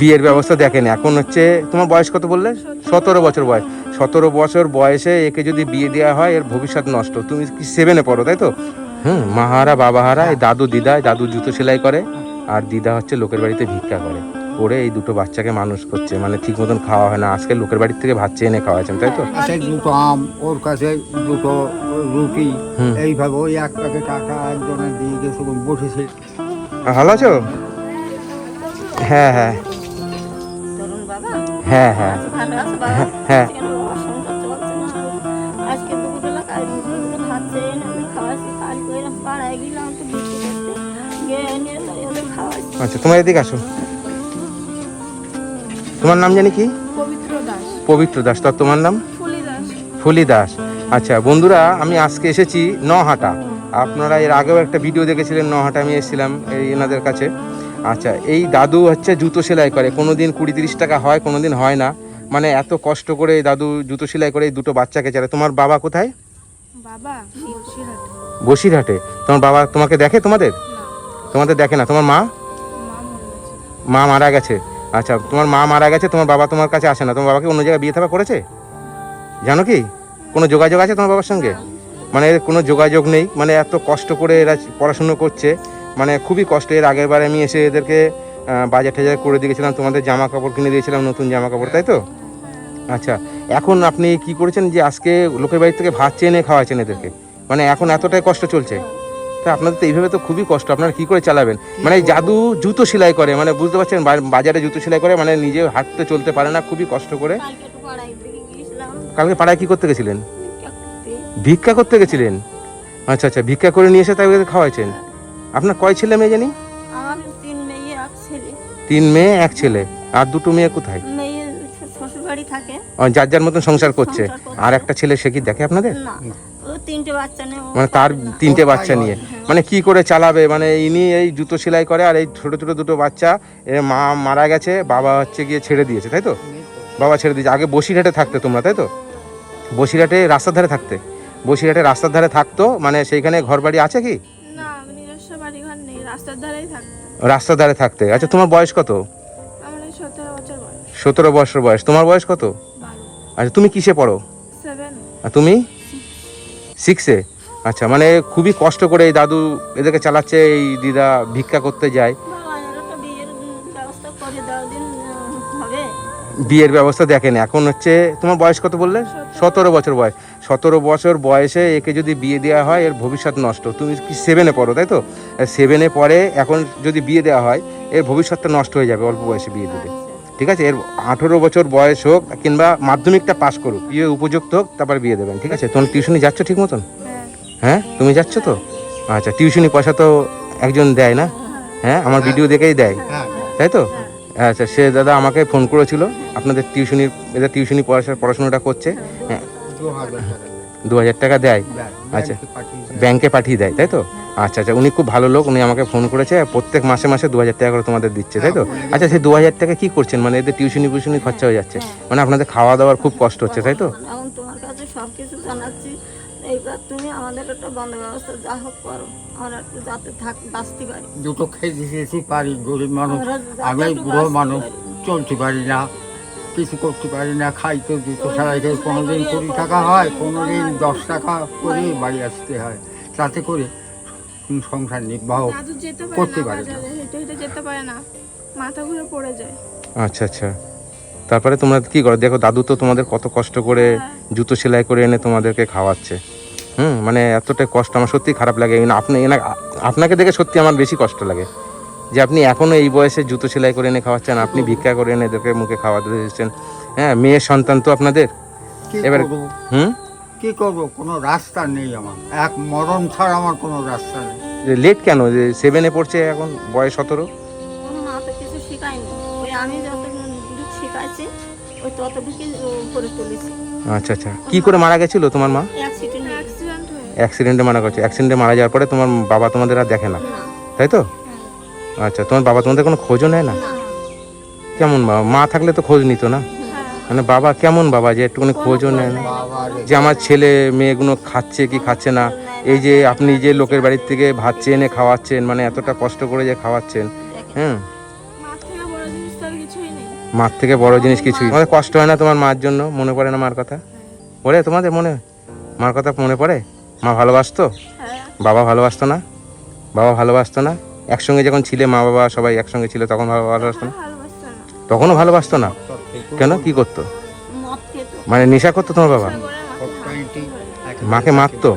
বিয়ের ব্যবস্থা দেখেন। এখন হচ্ছে তোমার বয়স কত বললে? সতেরো বছর বয়স। সতেরো বছর বয়সে একে যদি বিয়ে দেওয়া হয় এর ভবিষ্যৎ নষ্ট। তুমি কি সেভেনে পড়ো তাই তো? হুম মাহারা বাবাহারা এই দাদু দিদা দাদু জুতো সেলাই করে আর দিদা হচ্ছে লোকের বাড়িতে ভিক্ষা করে। করে এই দুটো বাচ্চাকে মানুষ করছে। মানে ঠিক মতন খাওয়া হয় না। আজকে লোকের বাড়ির থেকে ভাত চেয়ে এনে খাওয়াচ্ছেন তাই তো? দুটো আম ওর কাছে দুটো রুটি। এইভাবে ওই এক প্যাকেট টাকা একজনের দিয়ে গেছে বসেছে। ভালো আছো? হ্যাঁ হ্যাঁ। হ্যাঁ হ্যাঁ। হ্যাঁ। খাওয়াইছি আচ্ছা তোমার এদিকে আসো। তোমার নাম জানি কি? পবিত্র দাস। পবিত্র দাস। তো তোমার নাম? ফুলি দাস। ফুলি দাস। আচ্ছা বন্ধুরা আমি আজকে এসেছি নহাটা। আপনারা এর আগেও একটা ভিডিও দেখেছিলেন নহাটা আমি এসেছিলাম এই এনাদের কাছে। আচ্ছা এই দাদু হচ্ছে জুতো সেলাই করে। কোনো দিন কুড়ি তিরিশ টাকা হয় কোনো দিন হয় না। মানে এত কষ্ট করে এই দাদু জুতো সেলাই করে এই দুটো বাচ্চাকে চারে তোমার বাবা কোথায়? বাবা বসিরহাটে। তোমার বাবা তোমাকে দেখে তোমাদের? তোমাদের দেখে না। তোমার মা? মা মরে গেছে। আচ্ছা তোমার মা মারা গেছে তোমার বাবা তোমার কাছে আসে না। তোমার বাবাকে অন্য জায়গায় বিয়ে থাকা করেছে? জানো কি? কোনো যোগাযোগ আছে তোমার বাবার সঙ্গে? মানে এর কোনো যোগাযোগ নেই। মানে এত কষ্ট করে এরা পড়াশুনো করছে। মানে খুবই কষ্ট। এর আগের বারে আমি এসে এদেরকে বাজার টাজার করে দিয়েছিলাম তোমাদের জামা কাপড় কিনে দিয়েছিলাম নতুন জামা কাপড় তাই তো? আচ্ছা এখন আপনি কি করেছেন যে আজকে লোকের বাড়ি থেকে ভাত চেয়ে এনে খাওয়াচ্ছেন এদেরকে? মানে এখন এতটাই কষ্ট চলছে। তা আপনাদের তো এইভাবে তো খুবই কষ্ট আপনারা কি করে চালাবেন? মানে জাদু জুতো সেলাই করে মানে বুঝতে পারছেন বাজারে জুতো সেলাই করে মানে নিজে হাঁটতে চলতে পারে না খুবই কষ্ট করে। কালকে পাড়ায় কি করতে গেছিলেন? ভিক্ষা করতে। গেছিলেন? আচ্ছা আচ্ছা ভিক্ষা করে নিয়ে এসে তাই খাওয়াইছেন? আপনার কয় ছেলে মেয়ে জানি? আমার তিন মেয়ে এক ছেলে। তিন মেয়ে এক ছেলে। আর দুটো মেয়ে কোথায়? মেয়ে শ্বশুর বাড়ি থাকে। ও, যার যার মতন সংসার করছে। আর একটা ছেলে সে কি দেখে আপনাদের? না ও তিনটে বাচ্চা ও মানে তার তিনটে বাচ্চা নিয়ে। মানে কি করে চালাবে? মানে ইনি এই জুতো সেলাই করে আর এই ছোট ছোট দুটো বাচ্চা এর মা মারা গেছে বাবা হচ্ছে গিয়ে ছেড়ে দিয়েছে তাই তো? বাবা ছেড়ে দিয়েছে। আগে বসিরহাটে থাকতে তোমরা তাই তো? বসিরহাটে রাস্তার ধারে থাকতে। বসিরহাটে রাস্তার ধারে থাকতো মানে সেইখানে ঘর বাড়ি আছে কি? রাস্তার ধারেই থাকতাম রাস্তার ধারে থাকতে। আচ্ছা তোমার বয়স কত? আমার এই সতেরো বছর বয়স। সতেরো বছর বয়স। তোমার বয়স কত? আচ্ছা তুমি কিসে পড়ো? সেভেন আর তুমি? সিক্সে আচ্ছা মানে খুবই কষ্ট করে এই দাদু এদেরকে চালাচ্ছে এই দিদা ভিক্ষা করতে যায়। বিয়ের ব্যবস্থা দেখেন। এখন হচ্ছে তোমার বয়স কত বললে? সতেরো বছর বয়স। সতেরো বছর বয়সে একে যদি বিয়ে দেওয়া হয়, এর ভবিষ্যৎ নষ্ট। তুমি কি সেভেনে পড়ো, তাই তো? সেভেনে পরে এখন যদি বিয়ে দেওয়া হয়, এর ভবিষ্যৎটা নষ্ট হয়ে যাবে অল্প বয়সে বিয়ে দিলে ঠিক আছে? এর আঠেরো বছর বয়স হোক কিংবা মাধ্যমিকটা পাশ করুক, বিয়ে উপযুক্ত হোক, তারপর বিয়ে দেবেন, ঠিক আছে? তোমার টিউশনি যাচ্ছ ঠিক মতন? হ্যাঁ। হ্যাঁ? তুমি যাচ্ছ তো? আচ্ছা টিউশনি পয়সা তো একজন দেয় না? হ্যাঁ? আমার ভিডিও দেখেই দেয়। তাই তো? আচ্ছা সে দাদা আমাকে ফোন করেছিল, আপনাদের টিউশনির এদের টিউশনি পড়াশোনা পড়াশোনাটা করছে। হ্যাঁ দু হাজার টাকা দেয়। আচ্ছা। ব্যাংকে পাঠিয়ে দেয়। তাই তো? আচ্ছা আচ্ছা উনি খুব ভালো লোক উনি আমাকে ফোন করেছে প্রত্যেক মাসে মাসে দু হাজার টাকা করে তোমাদের দিচ্ছে তাই তো? আচ্ছা সেই দু হাজার টাকা কি করছেন? মানে এদের টিউশনি ফিউশনি খরচা হয়ে যাচ্ছে। মানে আপনাদের খাওয়া দাওয়ার খুব কষ্ট হচ্ছে তাই তো? তোমার কাছে সব কিছু জানাচ্ছি। এইবার তুমি আমাদের একটা বন্ধ ব্যবস্থা যা হোক করো। আমরা একটু যাতে থাক বাঁচতে পারি। দুটো খেতে খেতে পারি গরিব মানুষ। আমি বুড়ো মানুষ চলতে পারি না। কিছু করতে পারি না খাই তো দুটো সারাই খেয়ে কোনোদিন কুড়ি টাকা হয় কোনো দিন দশ টাকা করে বাড়ি আসতে হয়। তাতে করে সংসার নির্বাহ দাদু করতে পারে না পারে না। বাজারে হেঁটে হেঁটে যেতে পারে না মাথা ঘুরে পড়ে যায়। আচ্ছা আচ্ছা। তারপরে তোমরা কি করো? দেখো দাদু তো তোমাদের কত কষ্ট করে জুতো সেলাই করে এনে তোমাদেরকে খাওয়াচ্ছে। হুম মানে এতটাই কষ্ট আমার সত্যি খারাপ লাগে। আপনি আপনাকে দেখে সত্যি আমার বেশি কষ্ট লাগে। যে আপনি এখনও এই বয়সে জুতো সেলাই করে এনে খাওয়াচ্ছেন আপনি ভিক্ষা করে এনে এদেরকে মুখে খাওয়া খাওয়াতে দিচ্ছেন। হ্যাঁ মেয়ের সন্তান তো আপনাদের? এবার- হুম? কি করব? কোনো রাস্তা নেই আমার। এক মরণ ছাড়া আমার কোনো রাস্তা নেই। লেট কেন? যে সেভেনে পড়ছে এখন বয়স সতেরো? মা তো কিছু শেখায়নি। ওই আমি যতটুকু শিখাইছি ওই ততটুকুই করে তুলেছি। আচ্ছা আচ্ছা। কি করে মারা গেছিল তোমার মা? অ্যাক্সিডেন্ট অ্যাক্সিডেন্ট অ্যাক্সিডেন্টে মারা গেছে। অ্যাক্সিডেন্টে মারা যাওয়ার পরে তোমার বাবা তোমাদের আর দেখে না। তাই তো? আচ্ছা তোমার বাবা তোমাদের কোনো খোঁজও নেয় না? কেমন বাবা? মা থাকলে তো খোঁজ নিত না? হ্যাঁ। মানে বাবা কেমন বাবা যে একটুখানি খোঁজও নেয় না? যে আমার ছেলে মেয়েগুলো খাচ্ছে কি খাচ্ছে না? এই যে আপনি যে লোকের বাড়ির থেকে ভাত চেয়ে এনে খাওয়াচ্ছেন মানে এতটা কষ্ট করে যে খাওয়াচ্ছেন নেই। মার থেকে বড় জিনিস কিছুই তোমাদের কষ্ট হয় না তোমার মার জন্য? মনে পড়ে না মার কথা? পড়ে? তোমাদের মনে? মার কথা মনে পড়ে? মা ভালোবাসতো? হ্যাঁ। বাবা ভালোবাসতো না? বাবা ভালোবাসতো না? একসঙ্গে যখন ছিলে মা বাবা সবাই একসঙ্গে ছিল তখন বাবা ভালোবাসতো না? তখনও ভালোবাসতো না? কেন? কি করতো? মানে নেশা করতো তোমার বাবা? মাকে মারতো?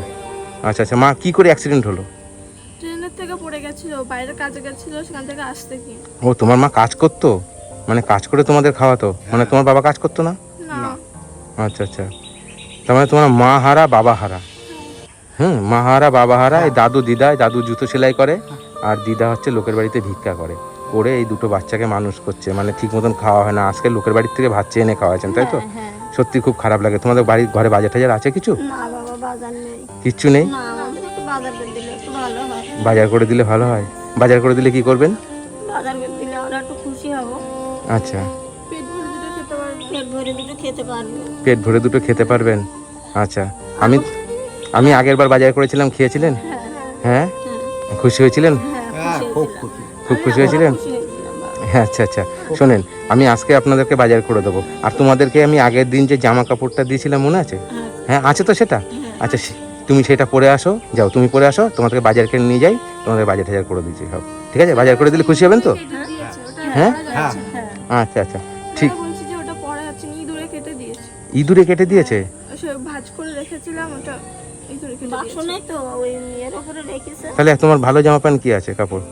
আচ্ছা আচ্ছা মা কি করে অ্যাক্সিডেন্ট হলো? ট্রেনের থেকে পড়ে গেছিল বাইরে কাজে গেছিল সেখান থেকে আসতে কি ও তোমার মা কাজ করতো? মানে কাজ করে তোমাদের খাওয়াতো? মানে তোমার বাবা কাজ করতো না? না। আচ্ছা আচ্ছা। তার মানে তোমার মা হারা বাবা হারা? হুম। মা হারা বাবা হারা এই দাদু দিদা দাদু জুতো সেলাই করে? আর দিদা হচ্ছে লোকের বাড়িতে ভিক্ষা করে। করে এই দুটো বাচ্চাকে মানুষ করছে। মানে ঠিক মতন খাওয়া হয় না। আজকে লোকের বাড়ির থেকে ভাত চেয়ে এনে খাওয়াচ্ছেন তাই তো? হ্যাঁ, হ্যাঁ। সত্যি খুব খারাপ লাগে। তোমাদের বাড়ির ঘরে বাজার টাজার আছে কিছু? কিচ্ছু নেই? বাজার করে দিলে ভালো হয়। বাজার করে দিলে হয়। কি করবেন? বাজার করে দিলে আমরা একটু খুশি হব। আচ্ছা। পেট ভরে দুটো খেতে পারব পেট ভরে দুটো খেতে পারব। পেট ভরে দুটো খেতে পারবেন? আচ্ছা। আমি আমি আগের বার বাজার করেছিলাম খেয়েছিলেন? হ্যাঁ? খুশি হয়েছিলেন? হ্যাঁ খুব খুশি। হয়েছিলেন। হ্যাঁ আচ্ছা আচ্ছা। শোনেন আমি আজকে আপনাদেরকে বাজার করে দেবো। আর তোমাদেরকে আমি আগের দিন যে জামা কাপড়টা দিয়েছিলাম মনে আছে? হ্যাঁ আছে তো সেটা? আচ্ছা তুমি সেটা পরে আসো। যাও তুমি পরে আসো। তোমাদেরকে বাজার করে নিয়ে যাই। তোমাদের বাজার টাজার করে দিচ্ছি সব। ঠিক আছে? বাজার করে দিলে খুশি হবেন তো? হ্যাঁ? হ্যাঁ আচ্ছা আচ্ছা। ঠিক। আমি বলছি যে ওটা পরা যাচ্ছে না ইঁদুরে কেটে দিয়েছে? ভাজ করে রেখেছিলাম ওটা তাহলে তোমার ভালো জামা প্যান্ট কি আছে কাপড়?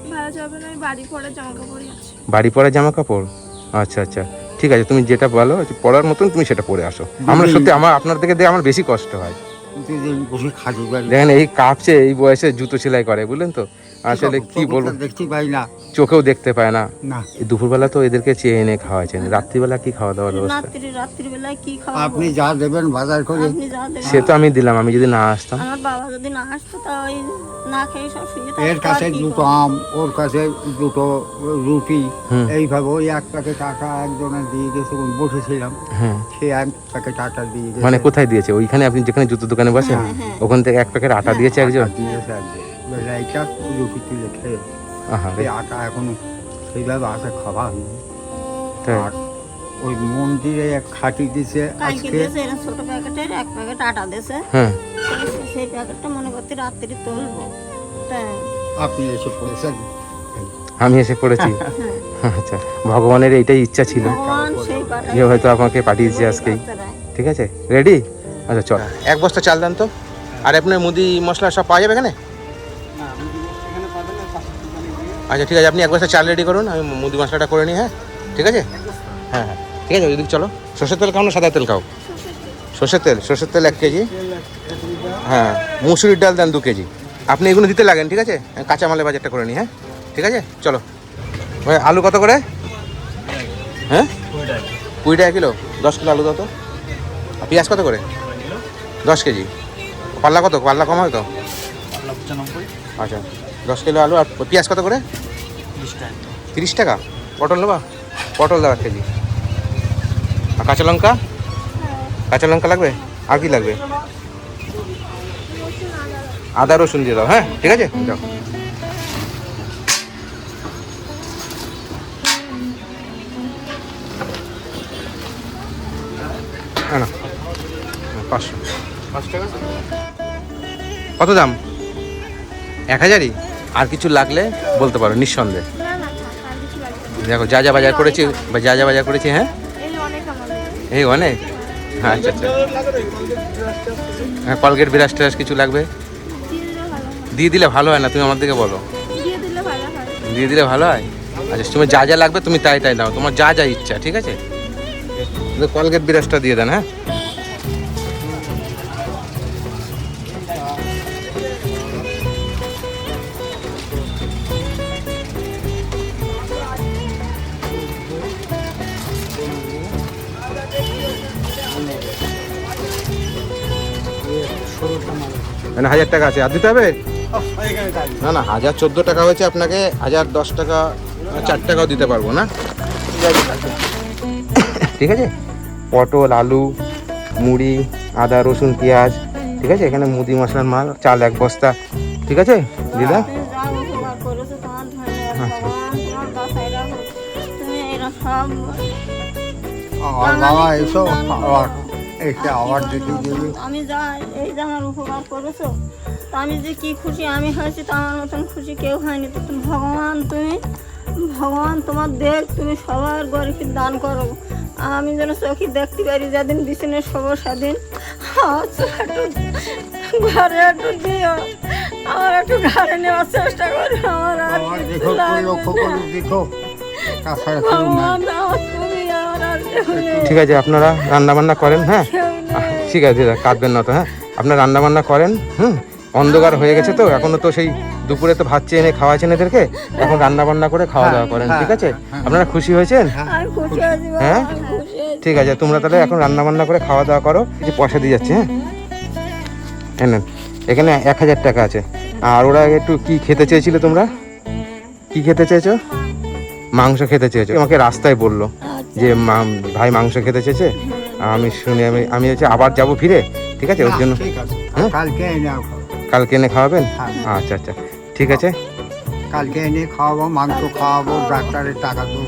বাড়ি পরে জামা কাপড়ই আছে। বাড়ি পরা জামা কাপড় আচ্ছা আচ্ছা। ঠিক আছে তুমি যেটা বলো পড়ার মতন তুমি সেটা পরে আসো। আমরা সত্যি আমার আপনার থেকে দেখে আমার বেশি কষ্ট হয়। দেখেন এই কাঁপছে এই বয়সে জুতো সেলাই করে বুঝলেন তো? আসলে কি বলব? দেখতে পাই না। চোখেও দেখতে পায় না। না। দুপুরবেলা তো এদেরকে চেয়ে এনে খাওয়াইছেন। রাত্রিবেলা কি খাওয়া দাওয়ার ব্যবস্থা? রাত্রি রাত্রি কি খাওয়াবো? আপনি যা দেবেন বাজার করে। আপনি যা দেবেন। সে তো আমি দিলাম আমি যদি না আসতাম। আমার বাবা যদি না আসতো তা না খেয়ে সব শুয়ে এর কাছে দুটো আম ওর কাছে দুটো রুটি। হুম। এইভাবে ওই এক প্যাকেট টাকা একজনের দিয়ে গেছে বসেছিলাম। হ্যাঁ সে এক প্যাকেট আটা দিয়ে মানে কোথায় দিয়েছে? ওইখানে আপনি যেখানে জুতো দোকানে বসেন ওখান থেকে এক প্যাকেট আটা দিয়েছে একজন? আটা দিয়ে একজন। এবার এইটা রুটি তুলে খেয়ে এই আটা এখনও সেইভাবে আটা খাওয়া হয়নি। আর ওই মন্দিরে এক খাটি দিছে আজকে। ছোট প্যাকেটের এক প্যাকেট আটা দিয়েছে। হ্যাঁ। সেই- সেই প্যাকেটটা মনে করতে রাত্রি তুলবো। আপনি এসে পড়েছেন? আমি এসে পড়েছি। আচ্ছা ভগবানের এইটাই ইচ্ছা ছিল। সেই যে হয়তো আমাকে পাঠিয়ে দিয়েছে আজকেই। ঠিক আছে? রেডি আচ্ছা চল। এক বস্তা চাল দেন তো। আর আপনার মুদি মশলা সব পাওয়া যাবে এখানে? আচ্ছা ঠিক আছে আপনি এক বস্তা চাল রেডি করুন আমি মুদি মশলাটা করে নিই হ্যাঁ? ঠিক আছে? হ্যাঁ হ্যাঁ। ঠিক আছে ওইদিকে চলো। সর্ষের তেল খাও না সাদা তেল খাও? সর্ষের তেল সর্ষের তেল এক কেজি। হ্যাঁ মুসুরির ডাল দেন দু কেজি। আপনি এগুলো দিতে লাগেন ঠিক আছে? আমি কাঁচামালের বাজারটা করে নিই হ্যাঁ? ঠিক আছে? চলো। ভাই আলু কত করে? হ্যাঁ? কুড়ি টাকা কিলো। দশ কিলো আলু কত আর পেঁয়াজ কত করে? দশ কেজি। পাল্লা কত? পাল্লা কম হয় তো? আচ্ছা। দশ কিলো আলু আর পেঁয়াজ কত করে? তিরিশ টাকা। পটল নেবা? পটল দাও এক কেজি। আর কাঁচা লঙ্কা? কাঁচা লঙ্কা লাগবে? আর কি লাগবে? আদা রসুন দিয়ে দাও হ্যাঁ? ঠিক আছে? যাও। না পাঁচশো। পাঁচ টাকা। কত দাম? এক হাজারই? আর কিছু লাগলে বলতে পারো, নিঃসন্দেহে। দেখো, যা যা বাজার করেছি বা যা যা বাজার করেছি হ্যাঁ? এই অনেক। হ্যাঁ আচ্ছা আচ্ছা। হ্যাঁ কলগেট বিরাস টিরাস কিছু লাগবে? দিয়ে দিলে ভালো হয় না, তুমি আমার দিকে বলো। দিয়ে দিলে ভালো হয়? আচ্ছা তুমি যা যা লাগবে তুমি তাই তাই দাও। তোমার যা যা ইচ্ছা, ঠিক আছে? কলগেট বিরাসটা দিয়ে দেন হ্যাঁ? মানে হাজার টাকা আছে। আর দিতে হবে? না না হাজার চোদ্দ টাকা হয়েছে আপনাকে হাজার দশ টাকা চার টাকাও দিতে পারব না। ঠিক আছে? পটল আলু মুড়ি আদা রসুন পেঁয়াজ ঠিক আছে? এখানে মুদি মশলার মাল চাল এক বস্তা। ঠিক আছে দিদা? তুমি যা উপকার করেছ তোমার ধন্যবাদ ভগবান তোমার বাসায় রাখো। তুমি এরা সব আম্মু আমার বাবা এসো আমি যাই এই যে আমার উপকার করেছ তা আমি যে কি খুশি আমি হয়েছি তা আমার মতন খুশি কেউ হয়নি। তো তুমি ভগবান তুমি ভগবান তোমার দেখ তুমি সবার গরিবের দান করো। আমি যেন চোখে দেখতে পারি যেদিন বিছানে সেদিন আমার ঘরে একটু দিও। আমার একটু ঘরে নেওয়ার চেষ্টা করো আমার আর দেখো দেখো তাছাড়া ঠিক আছে আপনারা রান্না বান্না করেন হ্যাঁ? ঠিক আছে দিদা কাঁদবেন না তো হ্যাঁ? আপনারা রান্না বান্না করেন হুম? অন্ধকার হয়ে গেছে তো এখনও তো সেই দুপুরে তো ভাত চেয়ে এনে খাওয়াছেন এদেরকে এখন রান্না বান্না করে খাওয়া দাওয়া করেন ঠিক আছে? আপনারা খুশি হয়েছেন? হ্যাঁ? আছি ঠিক আছে তোমরা তাহলে এখন রান্না বান্না করে খাওয়া দাওয়া করো কিছু পয়সা দিয়ে যাচ্ছে হ্যাঁ? নেন এখানে এক হাজার টাকা আছে আর ওরা একটু কি খেতে চেয়েছিল তোমরা? কি খেতে চেয়েছো? মাংস খেতে চেয়েছে। আমাকে রাস্তায় বলল আচ্ছা। যে মা- ভাই মাংস খেতে চেয়েছে? আমি শুনে আমি আমি হচ্ছে আবার যাব ফিরে ঠিক আছে? ওর জন্য হ্যাঁ? কালকে এনে কালকে এনে খাওয়াবেন? হ্যাঁ। আচ্ছা আচ্ছা ঠিক আছে। কালকে এনে খাওয়াবো মাংস খাওয়াবো ডাক্তারের টাকা দেবো।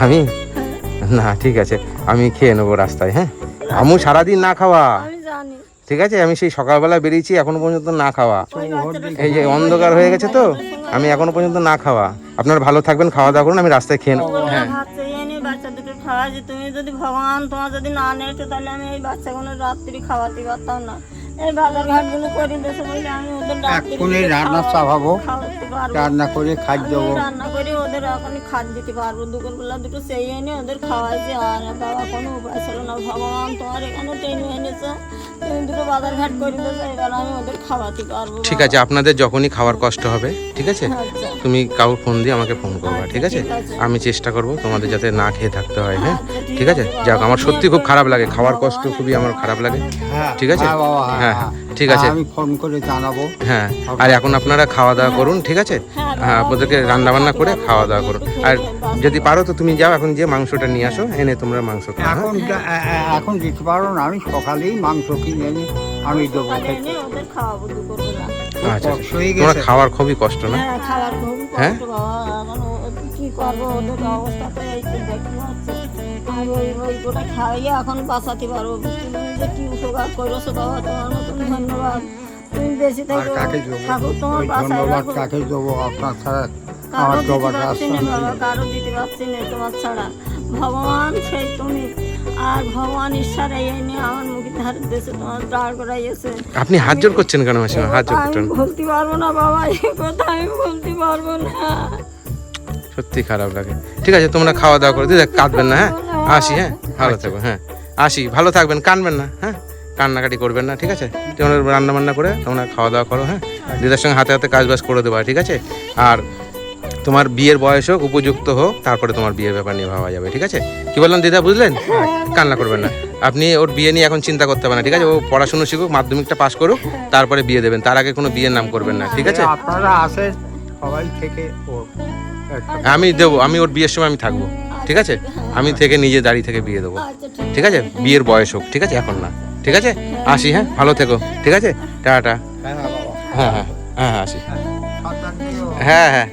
আমি? না ঠিক আছে। আমি খেয়ে নেব রাস্তায় হ্যাঁ? আমু সারাদিন না খাওয়া। ঠিক আছে? আমি সেই সকালবেলা বেরিয়েছি এখনও পর্যন্ত না খাওয়া। এই যে অন্ধকার হয়ে গেছে তো। আমি এখনও পর্যন্ত না খাওয়া। আপনারা ভালো থাকবেন খাওয়া দাওয়া করুন আমি রাস্তায় খেয়ে নেব। হ্যাঁ। তুমি যদি ভগবান তোমার যদি না নিতে তাহলে আমি এই বাচ্চাগুলো রাত্রি খাওয়াতে পারতাম না। এই বাজার করে দিয়েছে বলে আমি ওদের এক্ষুনি রান্না চাপাবো রান্না করে খাই দেবো। রান্না করে ওদের এখনই খাদ দিতে পারব। দুপুরবেলা দুটো সেই এনে ওদের খাওয়াইছে আর বাবা কোনো উপায় ছিল না। ভগবান তোমার এখানে টেনে এনেছো। দুটো বাজার করে দিয়েছ এবার আমি ওদের খাওয়াতে পারব ঠিক আছে আপনাদের যখনই খাওয়ার কষ্ট হবে ঠিক আছে? আচ্ছা। তুমি কাউর ফোন দিয়ে আমাকে ফোন করবা ঠিক আছে? আমি চেষ্টা করব তোমাদের যাতে না খেয়ে থাকতে হয় হ্যাঁ? আচ্ছা, ঠিক আছে? যাক আমার সত্যি খুব খারাপ লাগে খাওয়ার কষ্ট খুবই আমার খারাপ লাগে হ্যাঁ ঠিক আছে? হ্যাঁ হ্যাঁ, হ্যাঁ ঠিক আছে। আমি ফোন করে জানাব। হ্যাঁ আর এখন আপনারা খাওয়া দাওয়া করুন ঠিক আছে? হ্যাঁ ওদেরকে রান্না বান্না করে খাওয়া দাওয়া করুন। আর যদি পারো তো তুমি যাও এখন যে মাংসটা নিয়ে আসো এনে তোমরা মাংস হ্যাঁ? এখন এখন দিতে পারো না আমি সকালেই মাংস কিনে এনে আমি দেবো আচ্ছা তোমার খাওয়ার খুবই কষ্ট না? হ্যাঁ হ্যাঁ? খাইয়ে এখন বাঁচাতে পারব। যে কি উপকার করেছ বাবা তোমার মতন ধন্যবাদ। তুমি বেশি থেকে তোমার বাসায় রাখো। আমার দিতে পারছি না বাবা কারও দিতে পারছি না তোমার ছাড়া। ভগবান সেই তুমি। আর ভগবান ঈশ্বর এই নিয়ে আমার মুখে ধারে দেশে তোমার দাঁড় করাইয়েছে আপনি হাত জোর করছেন কেন মাসিমা? হাত জোর করছেন। বলতে পারব না বাবা এই কথা আমি বলতে পারব না। সত্যি খারাপ লাগে। ঠিক আছে তোমরা খাওয়া দাওয়া করে দিদি কাঁদবেন না হ্যাঁ? আসি হ্যাঁ? ভালো থাকো হ্যাঁ। আসি ভালো থাকবেন কানবেন না হ্যাঁ? কান্নাকাটি করবেন না ঠিক আছে? তোমরা রান্না বান্না করে তোমরা খাওয়া দাওয়া করো হ্যাঁ? দিদার সঙ্গে হাতে হাতে কাজ বাজ করে দেবা ঠিক আছে? আর তোমার বিয়ের বয়স হোক উপযুক্ত হোক তারপরে তোমার বিয়ের ব্যাপার নিয়ে ভাবা যাবে ঠিক আছে? কি বললাম দিদা বুঝলেন? কান্না করবেন না। আপনি ওর বিয়ে নিয়ে এখন চিন্তা করতে হবে না ঠিক আছে? ও পড়াশুনো শিখুক মাধ্যমিকটা পাস করুক তারপরে বিয়ে দেবেন। তার আগে কোনো বিয়ের নাম করবেন না ঠিক আছে? আপনারা আসেন সবাই থেকে ও আমি দেবো আমি ওর বিয়ের সময় আমি থাকব ঠিক আছে? আমি থেকে নিজে দাঁড়িয়ে থেকে বিয়ে দেবো ঠিক আছে? বিয়ের বয়স হোক ঠিক আছে? এখন না ঠিক আছে? আসি হ্যাঁ? ভালো থেকো ঠিক আছে? টাটা। হ্যাঁ হ্যাঁ হ্যাঁ হ্যাঁ হ্যাঁ আসি। সাবধান হ্যাঁ হ্যাঁ।